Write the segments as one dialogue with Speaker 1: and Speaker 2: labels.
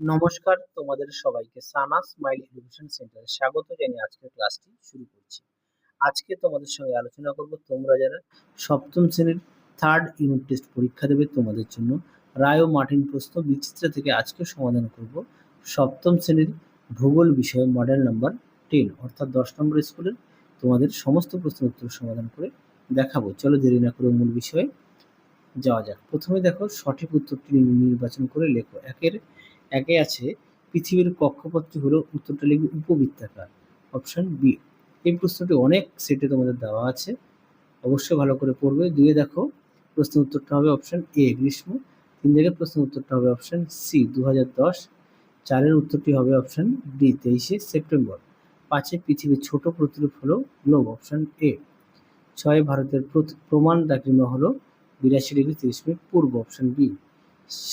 Speaker 1: নমস্কার তোমাদের সবাইকে সানা স্মাইল এডুকেশন সেন্টারে স্বাগত জানিয়ে আজকের ক্লাসটি শুরু করছি। আজকে তোমাদের সঙ্গে আলোচনা করব তোমরা যারা সপ্তম শ্রেণির থার্ড ইউনিট টেস্ট পরীক্ষা দেবে তোমাদের জন্য। রায় ও মার্টিন প্রশ্ন বিচিত্র থেকে আজকে সমাধান করব। সপ্তম শ্রেণির ভূগোল বিষয়ে মডেল নাম্বার টেন অর্থাৎ দশ নম্বর স্কুলের তোমাদের সমস্ত প্রশ্নের উত্তর সমাধান করে দেখাবো। চলো দেরি না করে মূল বিষয়ে যাওয়া যাক। প্রথমে দেখো সঠিক উত্তরটি নির্বাচন করে লেখো। একের একে আছে পৃথিবীর কক্ষপথটি হলো উত্তরটা লিখবে উপবৃত্তাকার অপশন বি এই প্রশ্নটি অনেক সেটে তোমাদের দেওয়া আছে, অবশ্যই ভালো করে পড়বে। দুয়ে দেখো, প্রশ্নের উত্তরটা হবে অপশন এ গ্রীষ্ম। তিন জায়গায় প্রশ্নের উত্তরটা হবে অপশন সি দু চারের উত্তরটি হবে অপশন ডি তেইশে সেপ্টেম্বর। পাঁচে পৃথিবীর ছোট প্রতিরূপ হলো গ্লোব অপশন এ ছয় ভারতের প্রমাণ দাকিমা হলো বিরাশি ডিগ্রি তিরিশ মিনিট পূর্ব অপশন বি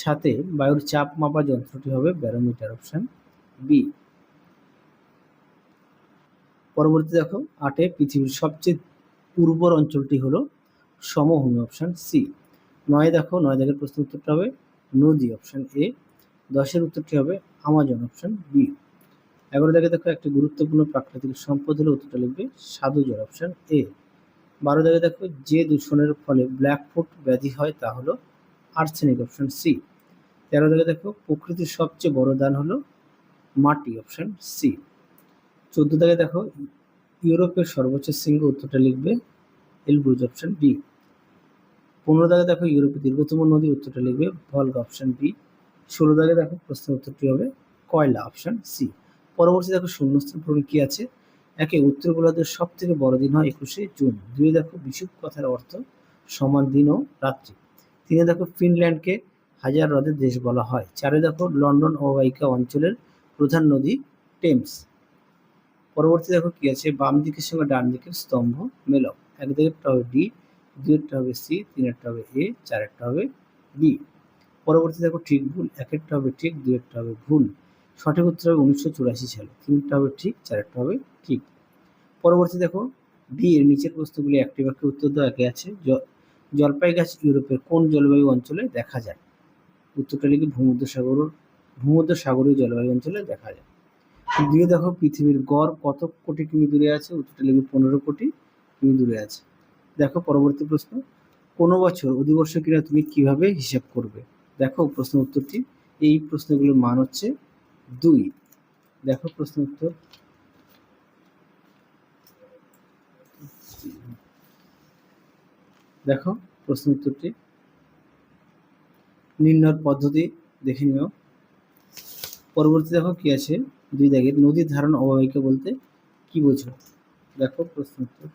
Speaker 1: সাথে বায়ুর চাপ মাপা যন্ত্রটি হবে ব্যারোমিটার অপশন বি পরবর্তী দেখো, আটে পৃথিবীর সবচেয়ে পূর্বর অঞ্চলটি হলো সমভূমি অপশন সি নয় দেখো, নয় দাগের প্রশ্ন উত্তরটা হবে নদী অপশন এ দশের উত্তরটি হবে আমাজন অপশন বি এগারো দাগে দেখো, একটি গুরুত্বপূর্ণ প্রাকৃতিক সম্পদ হলো উত্তরটা লিখবে সাধু জল অপশন এ বারো দাগে দেখো, যে দূষণের ফলে ব্ল্যাকফুট ব্যাধি হয় তা হলো আর্সেনিক অপশন সি। তেরো দাগে দেখো, প্রকৃতির সবচেয়ে বড় দান হলো মাটি, অপশন সি। চোদ্দ দাগে দেখো, ইউরোপের সর্বোচ্চ শৃঙ্গ উত্তরটা লিখবে এলব্রুজ অপশন বি। পনেরো দাগে দেখো, ইউরোপের দীর্ঘতম নদী উত্তরটা লিখবে ভলগ অপশন বি। ষোলো দাগে দেখো, প্রশ্নের উত্তরটি হবে? কয়লা অপশন সি। পরবর্তী দেখো, শূন্যস্থান পূরণ কি আছে? একে উত্তর গোলার্ধের সব থেকে বড় দিন হয় একুশে জুন। দুই দেখো বিশুপ কথার অর্থ সমান দিন ও রাত্রি। তিনে দেখো ফিনল্যান্ডকে হাজার হ্রদের দেশ বলা হয়। চারে দেখো লন্ডন অববাহিকা অঞ্চলের প্রধান নদী টেমস। পরবর্তী দেখো কি আছে? বাম দিকের সঙ্গে ডান দিকের স্তম্ভ মেলক এক দিকেরটা হবে ডি, দুইটা হবে সি তিনেরটা হবে এ চারেরটা হবে বি। পরবর্তী দেখো ঠিক ভুল, একেরটা হবে ঠিক দুয়েরটা হবে ভুল। সঠিক উত্তর হবে উনিশশো চুরাশি সালে। তিনটা হবে ঠিক চারেরটা হবে ঠিক। পরবর্তী দেখো, ডি এর নিচের প্রশ্নগুলি একটি বাক্যে উত্তর দেওয়া একে আছে? জলপাই গাছ ইউরোপের কোন জলবায়ু অঞ্চলে দেখা যায়? উত্তরটা লিখে ভূমধ্য সাগর ভূমধ্য সাগরীয় জলবায়ু অঞ্চলে দেখা যায়। দিয়ে দেখো পৃথিবীর গড় কত কোটি কিমি দূরে আছে? উত্তরটা লিখে পনেরো কোটি কিমি দূরে আছে? দেখো পরবর্তী প্রশ্ন। কোনো বছর অধিবর্ষ কিনা তুমি কীভাবে হিসাব করবে? দেখো প্রশ্ন উত্তরটি। এই প্রশ্নগুলোর মান হচ্ছে দুই। দেখো প্রশ্ন উত্তর। দেখো প্রশ্ন উত্তরটি নির্ণয়ের পদ্ধতি দেখে নিও। পরবর্তী দেখো কি আছে? দুই দাগের নদীর ধারণ অববাহিকা বলতে কি বোঝো? দেখো প্রশ্ন উত্তর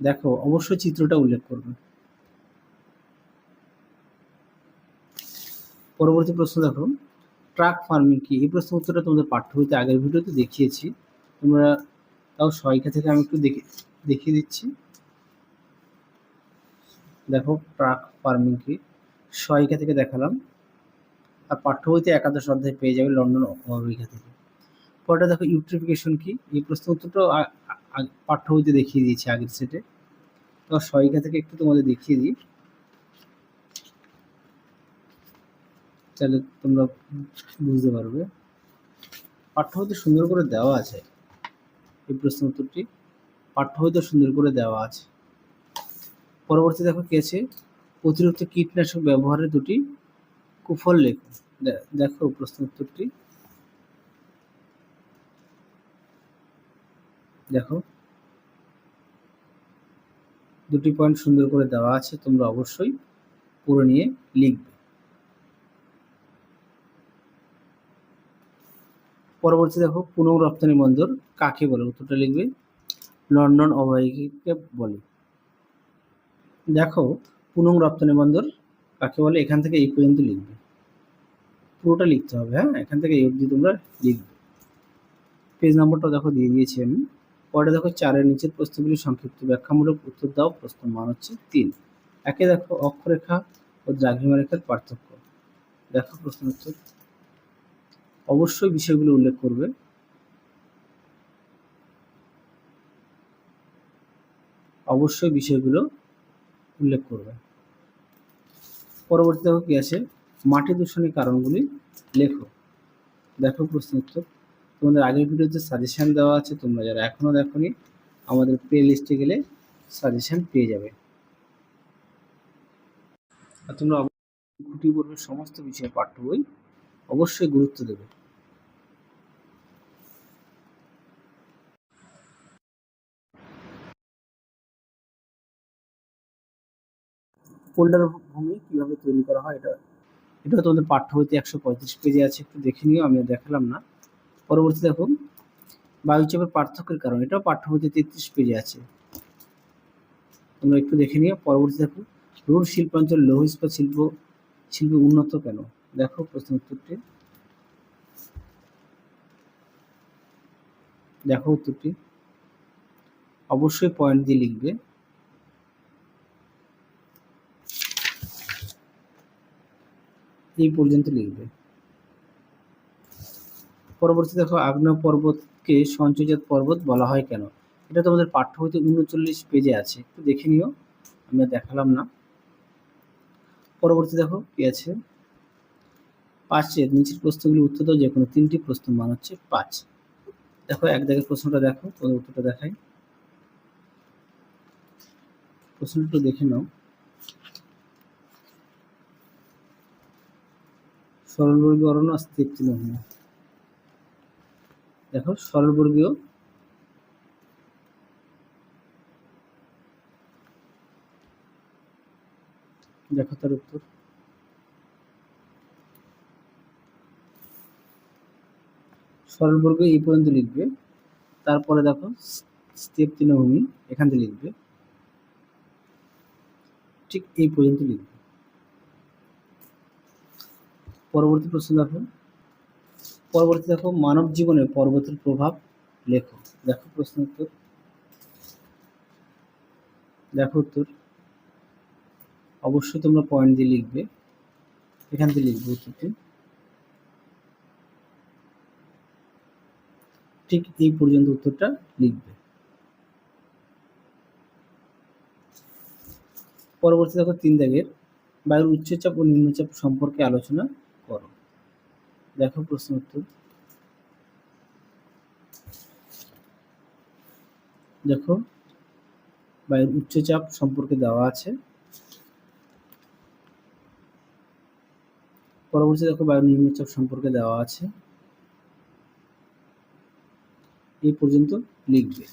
Speaker 1: দেখো অবশ্যই চিত্রটা উল্লেখ করবে। পরবর্তী প্রশ্ন দেখো। ট্রাক ফার্মিং কি? এই প্রশ্ন উত্তরটা তোমাদের পাঠ্য বইতে আগের ভিডিওতে দেখিয়েছি। তোমরা তাও সহায়িকা থেকে আমি একটু দেখে, দেখিয়ে দিচ্ছি। দেখো, ট্রাক ফার্মিং কি? সহায়িকা থেকে দেখালাম। আর পাঠ্য বইতে একাদশ অধ্যায় পেয়ে যাবে লন্ডন অবহিকা থেকে। পরটা দেখো, ইউট্রিফিকেশন কি? এই প্রশ্ন উত্তরটাও পাঠ্য বইতে দেখিয়ে দিয়েছি আগের সেটে। তো সহায়িকা থেকে একটু তোমাদের দেখিয়ে দিই। তাহলে তোমরা বুঝতে পারবে। পাঠ্য বইতে সুন্দর করে দেওয়া আছে। এই প্রশ্ন উত্তরটি। পাঠ্য বইতে সুন্দর করে দেওয়া আছে। পরবর্তী দেখো কি আছে? অতিরিক্ত কীটনাশক ব্যবহারের দুটি কুফল লেখো দেখো প্রশ্ন উত্তরটি। দেখো। দুটি পয়েন্ট সুন্দর করে দেওয়া আছে, তোমরা অবশ্যই পড়ে নিয়ে লিখবে। পরবর্তী দেখো পুনঃ রপ্তানি বন্দর কাকে বলে? উত্তরটা লিখবে লন্ডন অববাহিকাকে বলে। দেখো পুনঃ রপ্তানি বন্দর কাকে বলে? এখান থেকে এই পর্যন্ত লিখবে। পুরোটা লিখতে হবে হ্যাঁ? এখান থেকে এই অবধি তোমরা লিখবে। পেজ নম্বরটা দেখো দিয়ে দিয়েছি আমি। পরে দেখো চারের নিচের প্রশ্নগুলি সংক্ষিপ্ত ব্যাখ্যামূলক উত্তর দাও। প্রশ্ন মান হচ্ছে তিন। একে দেখো অক্ষরেখা ও দ্রাঘিমা রেখার পার্থক্য। দেখো প্রশ্ন উত্তর। অবশ্যই বিষয়গুলো উল্লেখ করবে। অবশ্যই বিষয়গুলো উল্লেখ করবে। পরবর্তী দেখো কি আছে? মাটি দূষণের কারণগুলি লেখো। দেখো প্রশ্ন উত্তর। তোমাদের আগের ভিডিওতে সাজেশন দেওয়া আছে, তোমরা যারা এখনও দেখোনি, আমাদের প্লে লিস্টে গেলে সাজেশন পেয়ে যাবে। আর তোমরা খুঁটি পড়বে সমস্ত বিষয়ে পাঠ্য বই অবশ্যই গুরুত্ব দেবে। ফোল্ডার ভূমি কীভাবে তৈরি করা হয় এটা এটা তোমাদের পাঠ্য বইতে একশো পঁয়ত্রিশ পেজে আছে, একটু দেখে নিও আমি দেখালাম না। পরবর্তী দেখো, বায়ুচাপের পার্থক্যের কারণ, এটাও পাঠ্য বইতে তেত্রিশ পেজে আছে। তোমরা একটু দেখে নিও, পরবর্তী দেখো রুট শিল্পাঞ্চল লৌহ ইস্পাত শিল্প শিল্প উন্নত কেন? দেখো প্রশ্ন উত্তরটি। দেখো উত্তরটি। অবশ্যই পয়েন্ট দিয়ে লিখবে। এই পর্যন্ত লিখবে। পরবর্তী দেখো, আগ্নেয় পর্বতকে সঞ্চয়জাত পর্বত বলা হয় কেন? এটা তোমাদের পাঠ্য বইতে উনচল্লিশ পেজে আছে। একটু দেখে নিও আমি আর দেখালাম না। পরবর্তী দেখো, কি আছে? পাঁচের নিচের প্রশ্নগুলি উত্তর দাও যে কোনো তিনটি প্রশ্ন মান হচ্ছে পাঁচ। দেখো, এক দাগের প্রশ্নটা দেখো, তোমাদের উত্তরটা দেখাই। প্রশ্নটা দেখে নাও। সরলবর্গীয় অরণ্য আর স্থির তৃণভূমি। দেখো সরলবর্গীয় দেখো তার উত্তর। সরলবর্গ এই পর্যন্ত লিখবে। তারপরে দেখো স্থির তৃণভূমি এখান থেকে লিখবে। ঠিক এই পর্যন্ত লিখবে। পরবর্তী প্রশ্ন দেখো। পরবর্তী দেখো, মানব জীবনে পর্বতের প্রভাব লেখো। দেখো প্রশ্ন উত্তর। দেখো উত্তর। অবশ্যই তোমরা পয়েন্ট দিয়ে লিখবে। এখান থেকে লিখবে উত্তরটি। ঠিক এই পর্যন্ত উত্তরটা লিখবে। পরবর্তী দেখো তিন দাগের। বায়ুর উচ্চচাপ ও নিম্নচাপ সম্পর্কে আলোচনা করো। দেখো প্রশ্ন উত্তর। দেখো, বায়ুর উচ্চচাপ সম্পর্কে দেওয়া আছে। পরবর্তী দেখো, বায়ুর নিম্নচাপ সম্পর্কে দেওয়া আছে। এই পর্যন্ত লিখবে।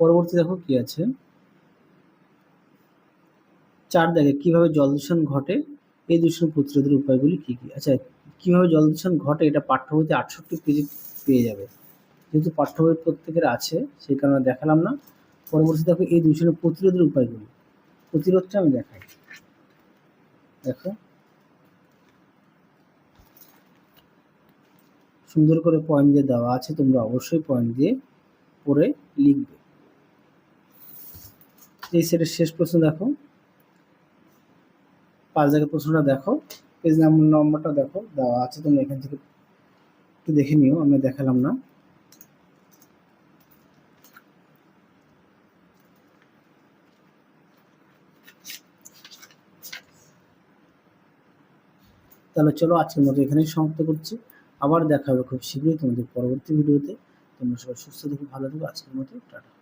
Speaker 1: পরবর্তী দেখো কি আছে? চার দেখে কীভাবে জল দূষণ ঘটে, এই দূষণ প্রতিরোধের উপায়গুলি কি কি? আচ্ছা কীভাবে জল দূষণ ঘটে এটা পাঠ্য বইতে আটষট্টি পেজে পেয়ে যাবে। যেহেতু পাঠ্য বই প্রত্যেকের আছে, সেই কারণে দেখালাম না। পরবর্তী দেখো এই দূষণের প্রতিরোধের উপায়গুলি। প্রতিরোধটা আমি দেখাই। দেখো। সুন্দর করে পয়েন্ট দিয়ে দেওয়া আছে, তোমরা অবশ্যই পয়েন্ট দিয়ে পড়ে লিখবে। এই সেটের শেষ প্রশ্ন দেখো। পাঁচ জায়গায় প্রশ্নটা দেখো। পেজ নাম্বার নম্বরটা দেখো, দেওয়া আছে, তোমরা এখান থেকে একটু দেখে নিও, আমি দেখালাম না। তাহলে চলো আজকের মতো এখানেই সমাপ্ত করছি। আবার দেখা হবে খুব শীঘ্রই তোমাদের পরবর্তী ভিডিওতে। তোমরা সবাই সুস্থ থেকে, ভালো থেকো। আজকের মতো টাটা।